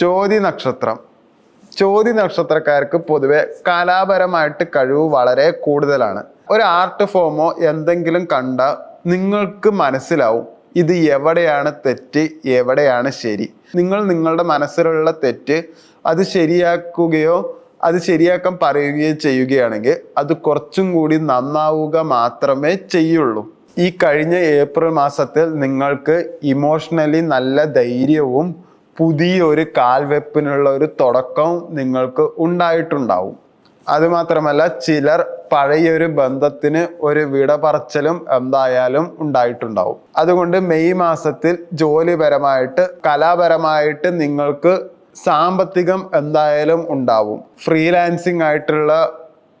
ചോതി നക്ഷത്രം. ചോതി നക്ഷത്രക്കാർക്ക് പൊതുവെ കലാപരമായിട്ട് കഴിവ് വളരെ കൂടുതലാണ്. ഒരു ആർട്ട് ഫോമോ എന്തെങ്കിലും കണ്ട നിങ്ങൾക്ക് മനസ്സിലാവും. ഇത് എവിടെയാണ് തെറ്റ് എവിടെയാണ് ശരി. നിങ്ങൾ നിങ്ങളുടെ മനസ്സിലുള്ള തെറ്റ് അത് ശരിയാക്കുകയോ അത് ശരിയാക്കാൻ പറയുകയോ ചെയ്യുകയാണെങ്കിൽ അത് കുറച്ചും കൂടി നന്നാവുക മാത്രമേ ചെയ്യുള്ളൂ. ഈ കഴിഞ്ഞ ഏപ്രിൽ മാസത്തിൽ നിങ്ങൾക്ക് ഇമോഷണലി നല്ല ധൈര്യവും പുതിയൊരു കാൽവെപ്പിനുള്ള ഒരു തുടക്കം നിങ്ങൾക്ക് ഉണ്ടായിട്ടുണ്ടാവും. അതുമാത്രമല്ല ചിലർ പഴയൊരു ബന്ധത്തിന് ഒരു വിട പറച്ചലും എന്തായാലും ഉണ്ടായിട്ടുണ്ടാവും. അതുകൊണ്ട് മെയ് മാസത്തിൽ ജോലിപരമായിട്ട് കലാപരമായിട്ട് നിങ്ങൾക്ക് സാമ്പത്തികം എന്തായാലും ഉണ്ടാവും. ഫ്രീലാൻസിങ് ആയിട്ടുള്ള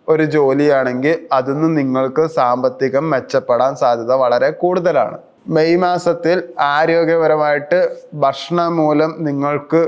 ഒരു ജോലിയാണെങ്കിൽ അതിന് നിങ്ങൾക്ക് സാമ്പത്തികം മെച്ചപ്പെടാൻ സാധ്യത വളരെ കൂടുതലാണ്. മെയ് മാസത്തിൽ ആരോഗ്യപരമായിട്ട് ഭക്ഷണം മൂലം നിങ്ങൾക്ക്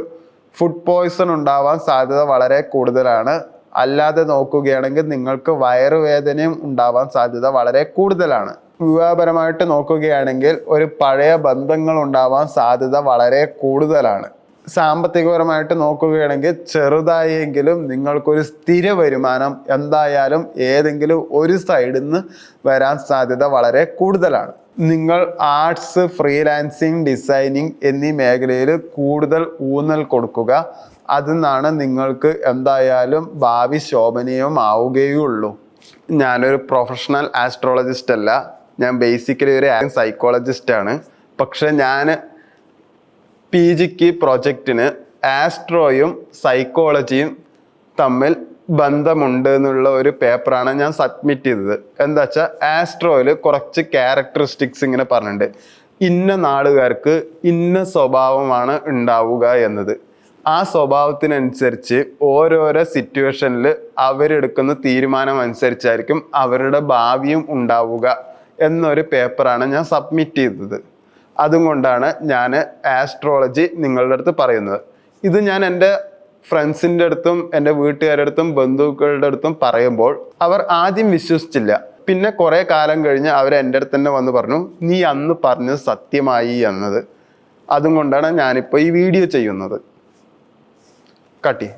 ഫുഡ് പോയ്സൺ ഉണ്ടാവാൻ സാധ്യത വളരെ കൂടുതലാണ്. അല്ലാതെ നോക്കുകയാണെങ്കിൽ നിങ്ങൾക്ക് വയറുവേദനയും ഉണ്ടാവാൻ സാധ്യത വളരെ കൂടുതലാണ്. വിവാഹപരമായിട്ട് നോക്കുകയാണെങ്കിൽ ഒരു പഴയ ബന്ധങ്ങൾ ഉണ്ടാവാൻ സാധ്യത വളരെ കൂടുതലാണ്. സാമ്പത്തികപരമായിട്ട് നോക്കുകയാണെങ്കിൽ ചെറുതായെങ്കിലും നിങ്ങൾക്കൊരു സ്ഥിര വരുമാനം എന്തായാലും ഏതെങ്കിലും ഒരു സൈഡിൽ നിന്ന് വരാൻ സാധ്യത വളരെ കൂടുതലാണ്. നിങ്ങൾ ആർട്സ് ഫ്രീലാൻസിങ് ഡിസൈനിങ് എന്നീ മേഖലയിൽ കൂടുതൽ ഊന്നൽ കൊടുക്കുക. അതിന്നാണ് നിങ്ങൾക്ക് എന്തായാലും ഭാവി ശോഭനീയമാവുകയുള്ളൂ ഞാനൊരു പ്രൊഫഷണൽ ആസ്ട്രോളജിസ്റ്റ് അല്ല. ഞാൻ ബേസിക്കലി ഒരു സൈക്കോളജിസ്റ്റ് ആണ്. പക്ഷെ ഞാൻ പി ജിക്ക് പ്രൊജക്റ്റിന് ആസ്ട്രോയും സൈക്കോളജിയും തമ്മിൽ ബന്ധമുണ്ട് എന്നുള്ള ഒരു പേപ്പറാണ് ഞാൻ സബ്മിറ്റ് ചെയ്തത്. എന്താ വെച്ചാൽ ആസ്ട്രോയിൽ കുറച്ച് ക്യാരക്ടറിസ്റ്റിക്സ് ഇങ്ങനെ പറഞ്ഞിട്ടുണ്ട്. ഇന്ന നാടുകാർക്ക് ഇന്ന സ്വഭാവമാണ് ഉണ്ടാവുക എന്നത്. ആ സ്വഭാവത്തിനനുസരിച്ച് ഓരോരോ സിറ്റുവേഷനിൽ അവരെടുക്കുന്ന തീരുമാനം അനുസരിച്ചായിരിക്കും അവരുടെ ഭാവിയും ഉണ്ടാവുക എന്നൊരു പേപ്പറാണ് ഞാൻ സബ്മിറ്റ് ചെയ്തത്. അതുകൊണ്ടാണ് ഞാൻ ആസ്ട്രോളജി നിങ്ങളുടെ അടുത്ത് പറയുന്നത്. ഇത് ഞാൻ എന്റെ ഫ്രണ്ട്സിന്റെ അടുത്തും എന്റെ വീട്ടുകാരുടെ അടുത്തും ബന്ധുക്കളുടെ അടുത്തും പറയുമ്പോൾ അവർ ആദ്യം വിശ്വസിച്ചില്ല. പിന്നെ കുറേ കാലം കഴിഞ്ഞ് അവർ എന്റെ അടുത്ത് തന്നെ വന്ന് പറഞ്ഞു നീ അന്ന് പറഞ്ഞത് സത്യമായി എന്നത്. അതുകൊണ്ടാണ് ഞാനിപ്പോൾ ഈ വീഡിയോ ചെയ്യുന്നത്. കട്ടി